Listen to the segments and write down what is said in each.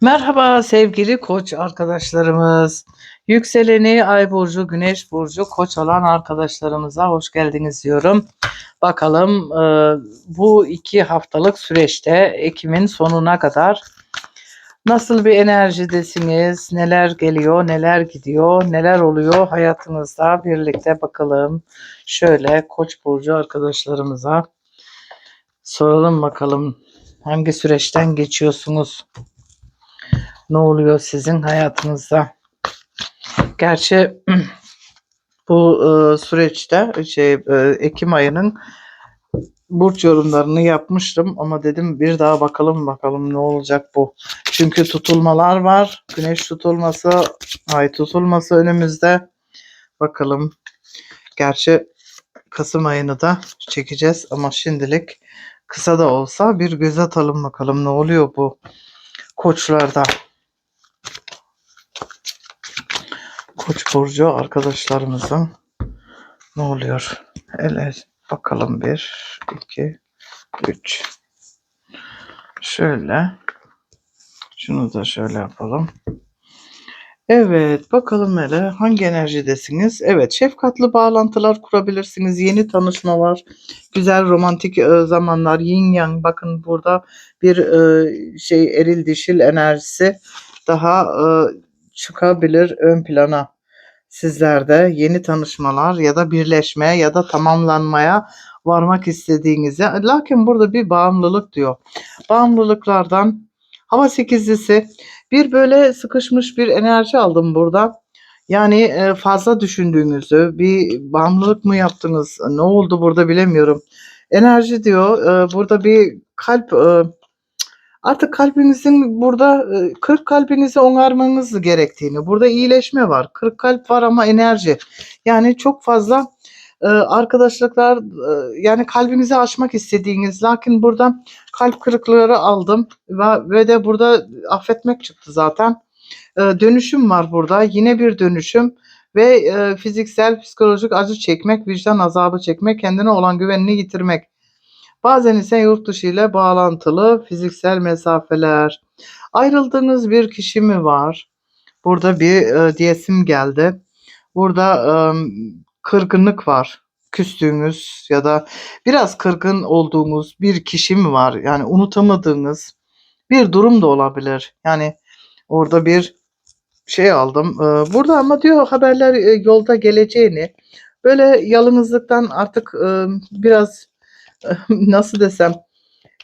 Merhaba sevgili koç arkadaşlarımız. Yükseleni Ay burcu, Güneş burcu, Koç olan arkadaşlarımıza hoş geldiniz diyorum. Bakalım e, bu iki haftalık süreçte Ekim'in sonuna kadar nasıl bir enerjidesiniz? Neler geliyor, neler gidiyor, neler oluyor hayatınızda birlikte bakalım. Şöyle Koç burcu arkadaşlarımıza soralım bakalım hangi süreçten geçiyorsunuz? Ne oluyor sizin hayatınızda? Gerçi bu e, süreçte şey e, Ekim ayının burç yorumlarını yapmıştım ama dedim bir daha bakalım bakalım ne olacak bu. Çünkü tutulmalar var. Güneş tutulması, ay tutulması önümüzde. Bakalım. Gerçi Kasım ayını da çekeceğiz ama şimdilik kısa da olsa bir göz atalım bakalım ne oluyor bu koçlarda. Koç burcu arkadaşlarımızın ne oluyor? Hele bakalım bir, iki, üç. Şöyle. Şunu da şöyle yapalım. Evet, bakalım hele hangi enerjidesiniz? Evet, şefkatli bağlantılar kurabilirsiniz. Yeni tanışmalar, güzel romantik e, zamanlar, yin yang. Bakın burada bir e, şey eril dişil enerjisi daha e, çıkabilir ön plana sizlerde yeni tanışmalar ya da birleşme ya da tamamlanmaya varmak istediğinizi. Lakin burada bir bağımlılık diyor. Bağımlılıklardan hava sekizlisi bir böyle sıkışmış bir enerji aldım burada. Yani e, fazla düşündüğünüzü, bir bağımlılık mı yaptınız? Ne oldu burada bilemiyorum. Enerji diyor. e, Burada bir kalp e, Artık kalbinizin burada e, 40 kalbinizi onarmanız gerektiğini, burada iyileşme var. 40 kalp var ama enerji. Yani çok fazla e, arkadaşlıklar e, yani kalbinizi açmak istediğiniz lakin burada kalp kırıklıkları aldım ve, ve de burada affetmek çıktı zaten. E, dönüşüm var burada. Yine bir dönüşüm ve e, fiziksel, psikolojik acı çekmek, vicdan azabı çekmek, kendine olan güvenini yitirmek. Bazen ise yurt dışı ile bağlantılı fiziksel mesafeler. Ayrıldığınız bir kişi mi var? Burada bir e, diyesim geldi. Burada e, kırgınlık var. Küstüğünüz ya da biraz kırgın olduğunuz bir kişi mi var? Yani unutamadığınız bir durum da olabilir. Yani orada bir şey aldım. E, burada ama diyor haberler e, yolda geleceğini böyle yalnızlıktan artık e, biraz nasıl desem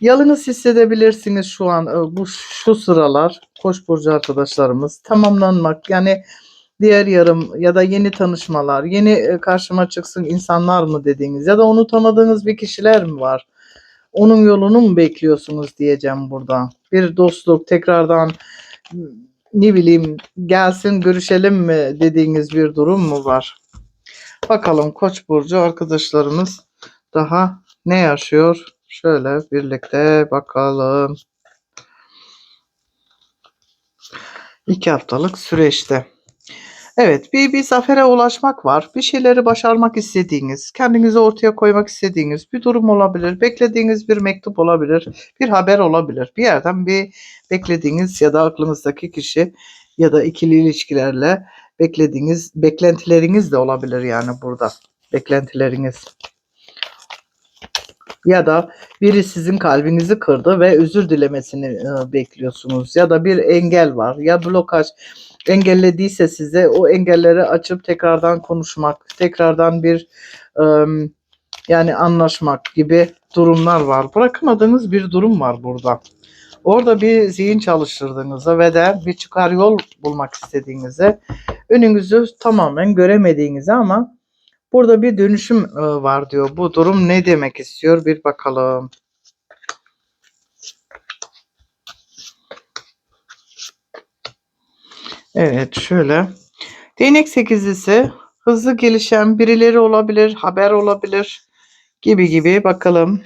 yalnız hissedebilirsiniz şu an e, bu şu sıralar Koç burcu arkadaşlarımız tamamlanmak yani diğer yarım ya da yeni tanışmalar yeni e, karşıma çıksın insanlar mı dediğiniz ya da unutamadığınız bir kişiler mi var? Onun yolunu mu bekliyorsunuz diyeceğim burada. Bir dostluk tekrardan ne bileyim gelsin görüşelim mi dediğiniz bir durum mu var? Bakalım Koç burcu arkadaşlarımız daha ne yaşıyor? Şöyle birlikte bakalım. İki haftalık süreçte. Evet bir, bir zafere ulaşmak var. Bir şeyleri başarmak istediğiniz, kendinizi ortaya koymak istediğiniz bir durum olabilir. Beklediğiniz bir mektup olabilir. Bir haber olabilir. Bir yerden bir beklediğiniz ya da aklınızdaki kişi ya da ikili ilişkilerle beklediğiniz beklentileriniz de olabilir yani burada. Beklentileriniz ya da biri sizin kalbinizi kırdı ve özür dilemesini e, bekliyorsunuz ya da bir engel var ya blokaj engellediyse size o engelleri açıp tekrardan konuşmak, tekrardan bir yani anlaşmak gibi durumlar var. Bırakamadığınız bir durum var burada. Orada bir zihin çalıştırdığınızda ve de bir çıkar yol bulmak istediğinizde önünüzü tamamen göremediğinizi ama Burada bir dönüşüm e, var diyor. Bu durum ne demek istiyor? Bir bakalım. Evet şöyle. Değnek sekizlisi hızlı gelişen birileri olabilir, haber olabilir gibi gibi bakalım.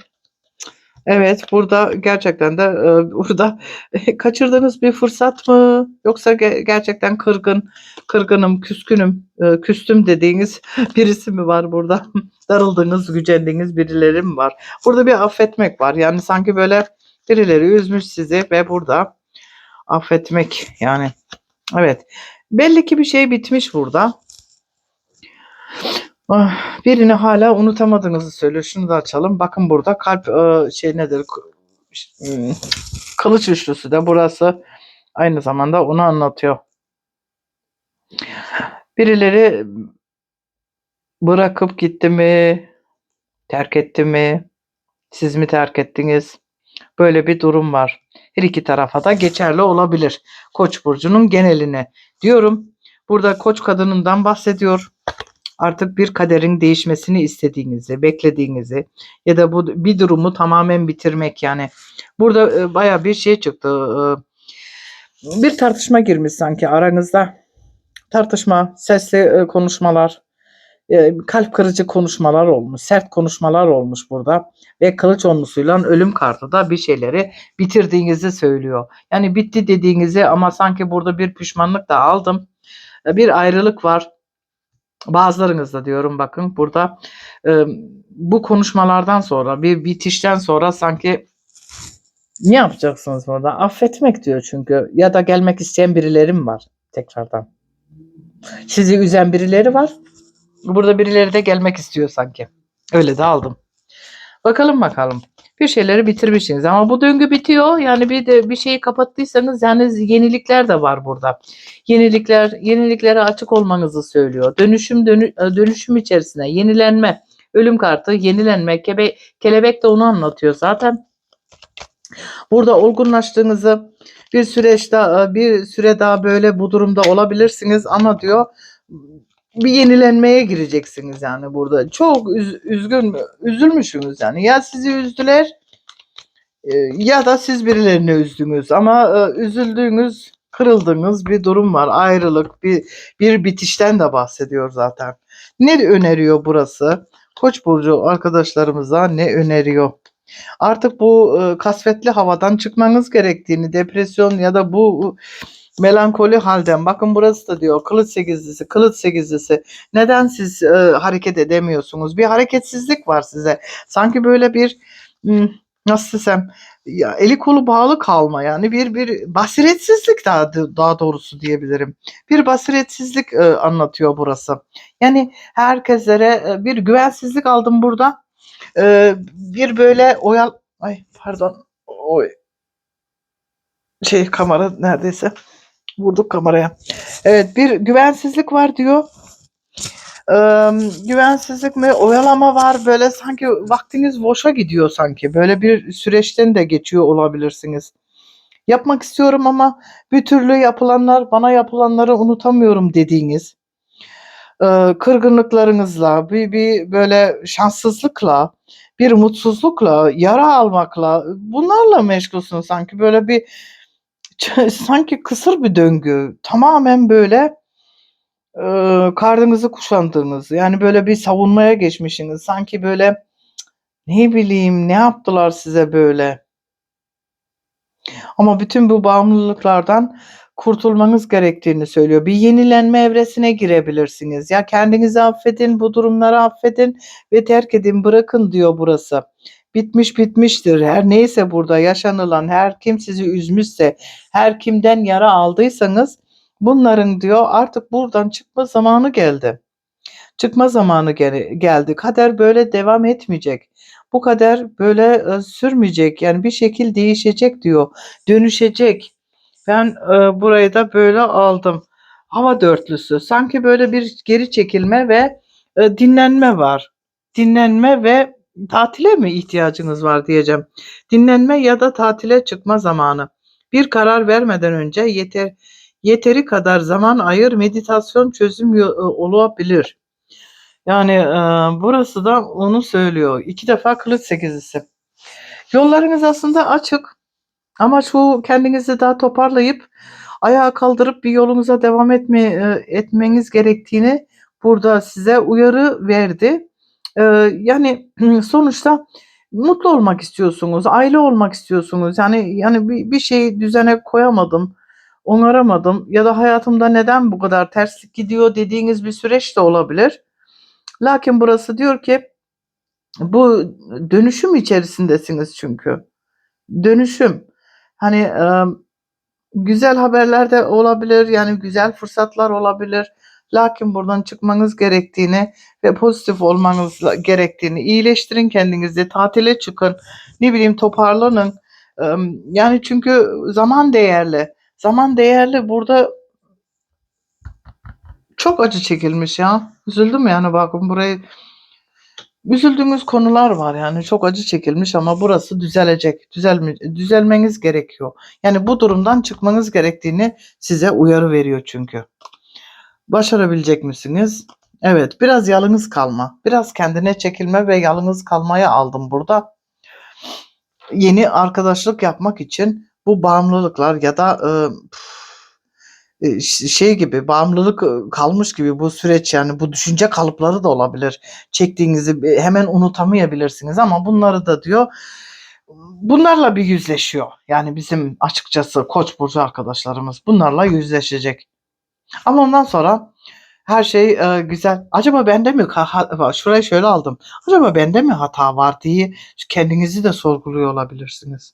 Evet burada gerçekten de e, burada kaçırdığınız bir fırsat mı yoksa ge- gerçekten kırgın, kırgınım, küskünüm, e, küstüm dediğiniz birisi mi var burada? Darıldığınız, gücendiğiniz birileri mi var? Burada bir affetmek var. Yani sanki böyle birileri üzmüş sizi ve burada Affetmek yani. Evet. Belli ki bir şey bitmiş burada. Ah, Birini hala unutamadığınızı söylüyor. Şunu da açalım. Bakın burada kalp e, şey nedir? Hmm, Kılıç üçlüsü de burası. Aynı zamanda onu anlatıyor. Birileri bırakıp gitti mi? Terk etti mi? Siz mi terk ettiniz? Böyle bir durum var. Her iki tarafa da geçerli olabilir. Koç burcunun geneline diyorum. Burada koç kadınından bahsediyor. Artık bir kaderin değişmesini istediğinizi, beklediğinizi ya da bu bir durumu tamamen bitirmek yani. Burada e, baya bir şey çıktı. E, bir tartışma girmiş sanki aranızda. Tartışma, sesli e, konuşmalar, e, kalp kırıcı konuşmalar olmuş, sert konuşmalar olmuş burada ve kılıç onlusuyla ölüm kartı da bir şeyleri bitirdiğinizi söylüyor. Yani bitti dediğinizi ama sanki burada bir pişmanlık da aldım. E, Bir ayrılık var. Bazılarınızda diyorum bakın burada e, bu konuşmalardan sonra bir bitişten sonra sanki ne yapacaksınız burada? Affetmek diyor çünkü ya da gelmek isteyen birileri mi var tekrardan? Sizi üzen birileri var. Burada birileri de gelmek istiyor sanki. Öyle de aldım. Bakalım bakalım. Bir şeyleri bitirmişsiniz ama bu döngü bitiyor. Yani bir de bir şeyi kapattıysanız yani yenilikler de var burada. Yenilikler, yeniliklere açık olmanızı söylüyor. Dönüşüm dönü, dönüşüm içerisine yenilenme, ölüm kartı, yenilenme, kebe, kelebek de onu anlatıyor zaten. Burada olgunlaştığınızı bir süreç daha bir süre daha böyle bu durumda olabilirsiniz ama diyor bir yenilenmeye gireceksiniz yani burada. Çok üz- üzgün üzülmüşsünüz yani. Ya sizi üzdüler e, ya da siz birilerini üzdünüz ama e, üzüldüğünüz, kırıldığınız bir durum var. Ayrılık, bir bir bitişten de bahsediyor zaten. Ne öneriyor burası? Koç burcu arkadaşlarımıza ne öneriyor? Artık bu e, kasvetli havadan çıkmanız gerektiğini, depresyon ya da bu melankoli halden. Bakın burası da diyor kılıç sekizlisi kılıç sekizlisi. Neden siz e, hareket edemiyorsunuz? Bir hareketsizlik var size. Sanki böyle bir hmm, nasıl desem ya eli kolu bağlı kalma yani. Bir bir basiretsizlik daha daha doğrusu diyebilirim. Bir basiretsizlik e, anlatıyor burası. Yani herkeslere e, bir güvensizlik aldım burada. E, bir böyle oyal ay pardon. Oy. Şey kamera neredeyse Vurduk kameraya. Evet bir güvensizlik var diyor. Ee, güvensizlik mi oyalama var böyle sanki vaktiniz boşa gidiyor sanki. Böyle bir süreçten de geçiyor olabilirsiniz. Yapmak istiyorum ama bir türlü yapılanlar bana yapılanları unutamıyorum dediğiniz e, kırgınlıklarınızla bir, bir böyle şanssızlıkla bir mutsuzlukla yara almakla bunlarla meşgulsün sanki böyle bir sanki kısır bir döngü. Tamamen böyle, eee, karnınızı kuşandığınız, yani, böyle bir savunmaya geçmişsiniz. Sanki böyle, ne bileyim, ne yaptılar size böyle? Ama bütün bu bağımlılıklardan kurtulmanız gerektiğini söylüyor. Bir yenilenme evresine girebilirsiniz. Ya kendinizi affedin, bu durumları affedin ve terk edin, bırakın diyor burası. Bitmiş bitmiştir. Her neyse burada yaşanılan, her kim sizi üzmüşse, her kimden yara aldıysanız bunların diyor artık buradan çıkma zamanı geldi. Çıkma zamanı gele- geldi. Kader böyle devam etmeyecek. Bu kader böyle e, sürmeyecek. Yani bir şekil değişecek diyor. Dönüşecek. Ben e, burayı da böyle aldım. Hava dörtlüsü. Sanki böyle bir geri çekilme ve e, dinlenme var. Dinlenme ve tatile mi ihtiyacınız var diyeceğim. Dinlenme ya da tatile çıkma zamanı. Bir karar vermeden önce yeter yeteri kadar zaman ayır meditasyon çözüm e, olabilir. Yani e, burası da onu söylüyor. İki defa kılıç sekizlisi. Yollarınız aslında açık ama şu kendinizi daha toparlayıp ayağa kaldırıp bir yolunuza devam etme, e, etmeniz gerektiğini burada size uyarı verdi. Yani sonuçta mutlu olmak istiyorsunuz, aile olmak istiyorsunuz. Yani yani bir, bir şeyi düzene koyamadım, onaramadım ya da hayatımda neden bu kadar terslik gidiyor dediğiniz bir süreç de olabilir. Lakin burası diyor ki bu dönüşüm içerisindesiniz çünkü. Dönüşüm. Hani e, güzel haberler de olabilir. Yani güzel fırsatlar olabilir. Lakin buradan çıkmanız gerektiğini ve pozitif olmanız gerektiğini iyileştirin kendinizi. Tatile çıkın. Ne bileyim toparlanın. Yani çünkü zaman değerli. Zaman değerli. Burada çok acı çekilmiş ya. Üzüldüm yani bakın burayı üzüldüğümüz konular var yani çok acı çekilmiş ama burası düzelecek. Düzelme, düzelmeniz gerekiyor. Yani bu durumdan çıkmanız gerektiğini size uyarı veriyor çünkü. Başarabilecek misiniz? Evet, biraz yalnız kalma. Biraz kendine çekilme ve yalnız kalmaya aldım burada. Yeni arkadaşlık yapmak için bu bağımlılıklar ya da e, e, şey gibi bağımlılık e, kalmış gibi bu süreç yani bu düşünce kalıpları da olabilir. Çektiğinizi e, hemen unutamayabilirsiniz ama bunları da diyor bunlarla bir yüzleşiyor. Yani bizim açıkçası Koç burcu arkadaşlarımız bunlarla yüzleşecek. Ama ondan sonra her şey e, güzel. Acaba bende mi şurayı şöyle aldım. Acaba bende mi hata var diye kendinizi de sorguluyor olabilirsiniz.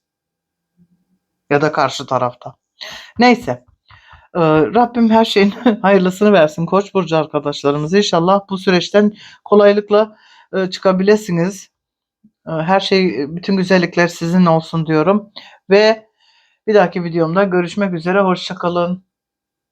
Ya da karşı tarafta. Neyse. Ee, Rabbim her şeyin hayırlısını versin Koç burcu arkadaşlarımız. İnşallah bu süreçten kolaylıkla e, çıkabilirsiniz. Ee, Her şey, bütün güzellikler sizin olsun diyorum. Ve bir dahaki videomda görüşmek üzere. Hoşça kalın.